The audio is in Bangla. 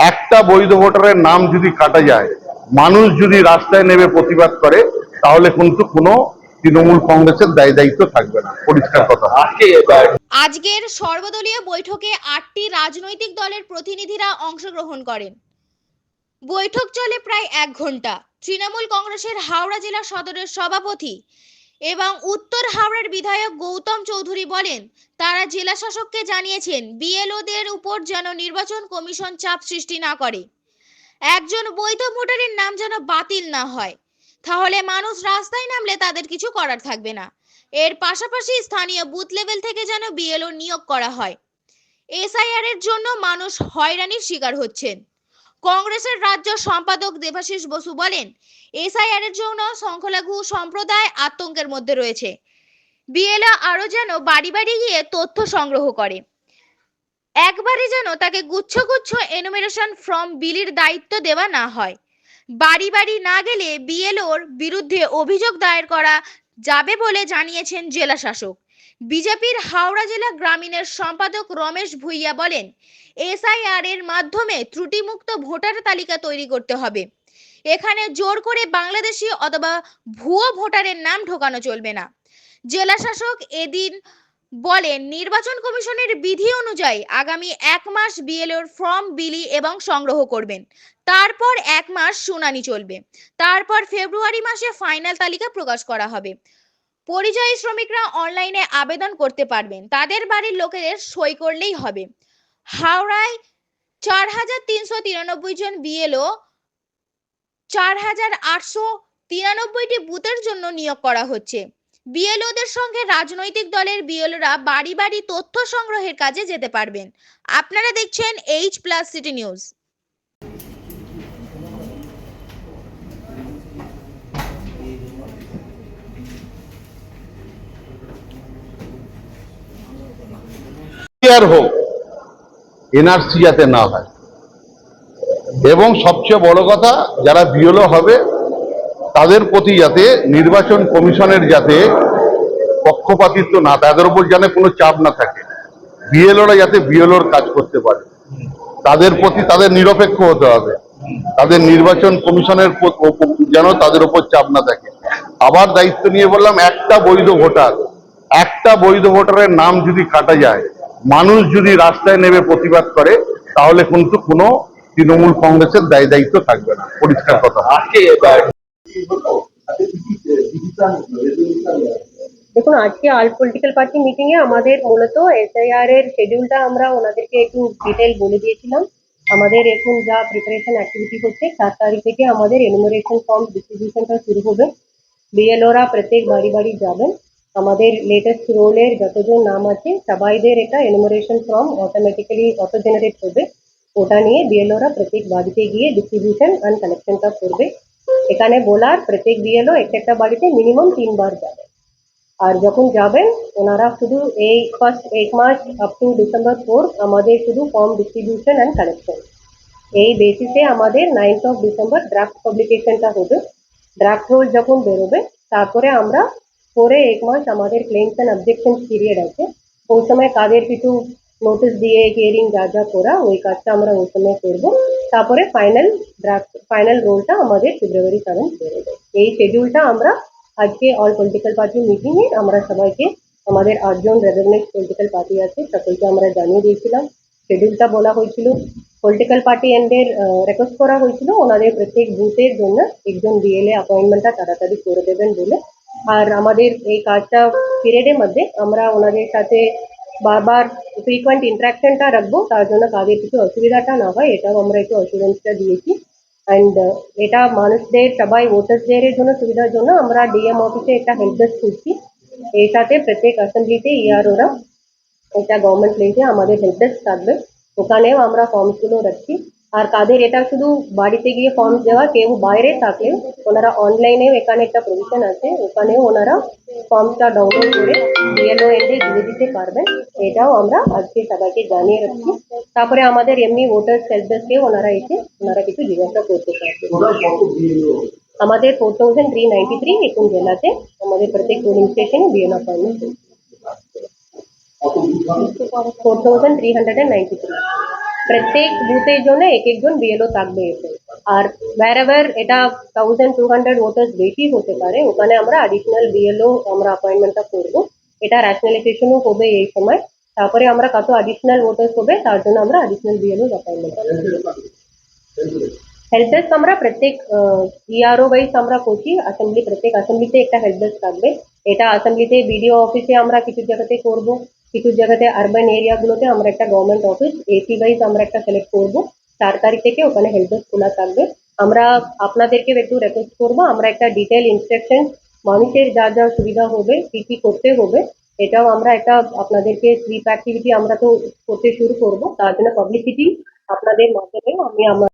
একটা বৈধ ভোটারের নাম যদি কাটা যায় মানুষ যদি রাস্তায় নেমে প্রতিবাদ করে তাহলে কিন্তু কোনো তৃণমূল কংগ্রেসের দায় দায়িত্ব থাকবে না। পরিষ্কার কথা। আজকে আজকের সর্বদলীয় বৈঠকে আটটি রাজনৈতিক দলের প্রতিনিধিরা অংশগ্রহণ করেন। বৈঠক চলে প্রায় এক ঘণ্টা। তৃণমূল কংগ্রেসের হাওড়া জেলা সদরের সভাপতি এবং উত্তর হাওড়ার বিধায়ক গৌতম চৌধুরী বলেন, তারা জেলা শাসককে জানিয়েছেন, বিএলওদের উপর যেন নির্বাচন কমিশন চাপ সৃষ্টি না করে। একজন বৈধ ভোটারের নাম যেন বাতিল না হয়। তাহলে মানুষ রাস্তায় নামলে তাদের কিছু করার থাকবে না। এর পাশাপাশি স্থানীয় বুথ লেভেল থেকে যেন বিএলও নিয়োগ করা হয়। এসআইআর এর জন্য মানুষ হয়রানির শিকার হচ্ছেন। কংগ্রেসের রাজ্য সম্পাদক দেবাশিস বসু বলেন, এসআইআর এর জন্য সংখ্যালঘু সম্প্রদায় আতঙ্কের মধ্যে রয়েছে। বিএলও আরও যেন বাড়ি বাড়ি গিয়ে তথ্য সংগ্রহ করে। একবারে যেন তাকে গুচ্ছ গুচ্ছ এনুমেরেশন ফর্ম বিলির দায়িত্ব দেওয়া না হয়। বাড়ি বাড়ি না গেলে বিএলওর বিরুদ্ধে অভিযোগ দায়ের করা যাবে বলে জানিয়েছেন জেলা শাসক বিজেপির হাওড়া জেলা গ্রামীণের সম্পাদক রমেশ ভুইয়া বলেন, এসআইআর এর মাধ্যমে ত্রুটিমুক্ত ভোটার তালিকা তৈরি করতে হবে। এখানে জোর করে বাংলাদেশি অথবা ভুয়ো ভোটারের নাম ঢোকানো চলবে না। জেলা শাসক এদিন বলেন, নির্বাচন কমিশনের বিধি অনুযায়ী আগামী এক মাস বিএলওর ফর্ম বিলি এবং সংগ্রহ করবেন। তারপর এক মাস শুনানি চলবে। তারপর ফেব্রুয়ারি মাসে ফাইনাল তালিকা প্রকাশ করা হবে। পরিযায়ী শ্রমিকরা অনলাইনে আবেদন করতে পারবেন। তাদের বাড়ির লোকেদের সই করলেই হবে। হাওড়ায় চার হাজার তিনশো তিরানব্বই জন বিএলও, চার হাজার আটশো তিরানব্বইটি বুথের জন্য নিয়োগ করা হচ্ছে। বিএলওদের সঙ্গে রাজনৈতিক দলের বিএলওরা বাড়ি বাড়ি তথ্য সংগ্রহের কাজে যেতে পারবেন। আপনারা দেখছেন এইচ প্লাস সিটি নিউজ আর হোক, এনআরসি যাতে না হয়। এবং সবচেয়ে বড় কথা, যারা বিএলও হবে, তাদের প্রতি যাতে নির্বাচন কমিশনের যাতে পক্ষপাতিত্ব না তাদের উপর যেন কোনো চাপ না থাকে। বিএলওরা যাতে বিএলওর কাজ করতে পারে। তাদের প্রতি তাদের নিরপেক্ষ হতে হবে। তাদের নির্বাচন কমিশনের যেন তাদের উপর চাপ না থাকে। আবার দায়িত্ব নিয়ে বললাম, একটা বৈধ ভোটার, একটা বৈধ ভোটারের নাম যদি কাটা যায় মানুষ যদি রাস্তায় নেমে প্রতিবাদ করে তাহলে কিন্তু কোনো তৃণমূল কংগ্রেসের দায় দায়িত্ব থাকবে না। পরিষ্কার কথা। দেখুন আজকে অল পলিটিক্যাল পার্টি মিটিং এ আমাদের মূলত এসআইআর এর শেডিউলটা আমরা ওনাদেরকে একটু ডিটেল বলে দিয়েছিলাম। আমাদের এখন যা প্রিপারেশন অ্যাক্টিভিটি হচ্ছে সাত তারিখ থেকে আমাদের এনুমারেশন ফর্ম ডিস্ট্রিবিউশনটা শুরু হবে। বিএলওরা প্রত্যেক বাড়ি বাড়ি যাবেন। আমাদের লেটেস্ট রোলের যতজন নাম আছে, সবাইদের এটা enumeration form automatically auto generate হবে ওটা নিয়ে বিএলওরা প্রত্যেক বাড়িতে গিয়ে ডিস্ট্রিবিউশন অ্যান্ড কালেকশনটা করবে। এখানে বলার প্রত্যেক বিএলও একটা একটা বাড়িতে মিনিমাম তিনবার যাবে। আর যখন যাবেন, ওনারা শুধু এই ফার্স্ট এক মাস আপ টু ডিসেম্বর ফোর আমাদের শুধু ফর্ম ডিস্ট্রিবিউশন অ্যান্ড কালেকশন এই বেসিসে আমাদের নাইনথ অফ ডিসেম্বর ড্রাফট পাবলিকেশনটা হবে। ড্রাফট রোল যখন বেরোবে, তারপরে আমরা পরে এক মাস আমাদের ক্লেমস অ্যান্ড অবজেকশন পিরিয়ড আছে। ওই সময় কাদের কিছু নোটিশ দিয়ে হিয়ারিং যা যা করা, ওই কাজটা আমরা ওই সময় করব। তারপরে ফাইনাল ড্রাফট ফাইনাল রোলটা আমাদের ফেব্রুয়ারি সেভেন বেরোবে এই শিডিউলটা আমরা আজকে অল পলিটিক্যাল পার্টি মিটিং এ আমরা সবাইকে, আমাদের আটজন রেজনেট পলিটিক্যাল পার্টি আছে, সকলকে আমরা জানিয়ে দিয়েছিলাম। শিডিউলটা বলা হয়েছিল। পলিটিক্যাল পার্টি এন্ডের রিকোয়েস্ট করা হয়েছিল। ওনাদের প্রত্যেক বুথের জন্য একজন ডিএলএ অ্যাপয়েন্টমেন্টটা তাড়াতাড়ি করে দেবেন বলে আর আমাদের এই কাজটা পিরিয়ডের মধ্যে আমরা ওনাদের সাথে বারবার ফ্রিকোয়েন্ট ইন্টারাকশনটা রাখব, তার জন্য কাদের কিছু অসুবিধাটা না হয়, এটাও আমরা একটু অ্যাসুরেন্সটা দিয়েছি। অ্যান্ড এটা মানুষদের, সবাই ভোটার্সদের জন্য, সুবিধার জন্য আমরা ডিএম অফিসে একটা হেল্প ডেস্ক খুলছি এর সাথে প্রত্যেক অ্যাসেম্বলিতে ইআরওরা এটা গভর্নমেন্ট প্লেসে আমাদের হেল্প ডেস্ক থাকবে। ওখানেও আমরা ফর্মসগুলো রাখছি। আর কাদের এটা শুধু বাড়িতে গিয়ে ফর্ম দেওয়া কেউ বাইরে থাকলে ওনারা অনলাইনেও এখানে একটা প্রভিশন আছে ওখানেও ওনারা ফর্মটা ডাউনলোড করে বিএলও এন্ডে দিয়ে দিতে পারবেন। এটাও আমরা আজকে সবাইকে জানিয়ে রাখছি। তারপরে আমাদের এমনি ভোটার্স হেল্প ডেস্কে ওনারা এসে ওনারা কিছু জিজ্ঞাসা করতে পারবেন আমাদের four thousand three ninety three এখন জেলাতে আমাদের প্রত্যেক পোলিং স্টেশনে BL appointment four thousand three hundred and ninety three প্রত্যেক বুথের জন্য এক একজন বিএলও থাকবে এতে আর wherever এটা থাউজেন্ড টু হান্ড্রেড ভোটার্স বেশি হতে পারে ওখানে আমরা অ্যাডিশনাল বিএলও আমরা অ্যাপয়েন্টমেন্টটা করব এটা র্যাশনালাইজেশনও হবে এই সময় তারপরে আমরা কত অ্যাডিশনাল ভোটার্স হবে তার জন্য আমরা additional BLO appointment help desk আমরা প্রত্যেক ইআরও ওয়াইজ আমরা করছি অ্যাসেম্বলি প্রত্যেক অ্যাসেম্বলিতে একটা হেল্প ডেস্ক থাকবে এটা অ্যাসেম্বলিতে বিডিও অফিসে আমরা কিছু জায়গাতে করব কিছু জায়গাতে আরবান এরিয়াগুলোতে আমরা একটা গভর্নমেন্ট অফিস এসি ওয়াইজ আমরা একটা সিলেক্ট করব। চার তারিখ থেকে ওখানে হেল্প ডেস্ক খোলা থাকবে। আমরা আপনাদেরকে একটু রিকোয়েস্ট করব, আমরা একটা ডিটেল ইনস্ট্রাকশন মানুষের যা যা সুবিধা হবে, কি কি করতে হবে, এটাও আমরা একটা আপনাদেরকে স্লিপ অ্যাক্টিভিটি আমরা তো করতে শুরু করব। তার জন্য পাবলিসিটি আপনাদের মাধ্যমে আমি আমার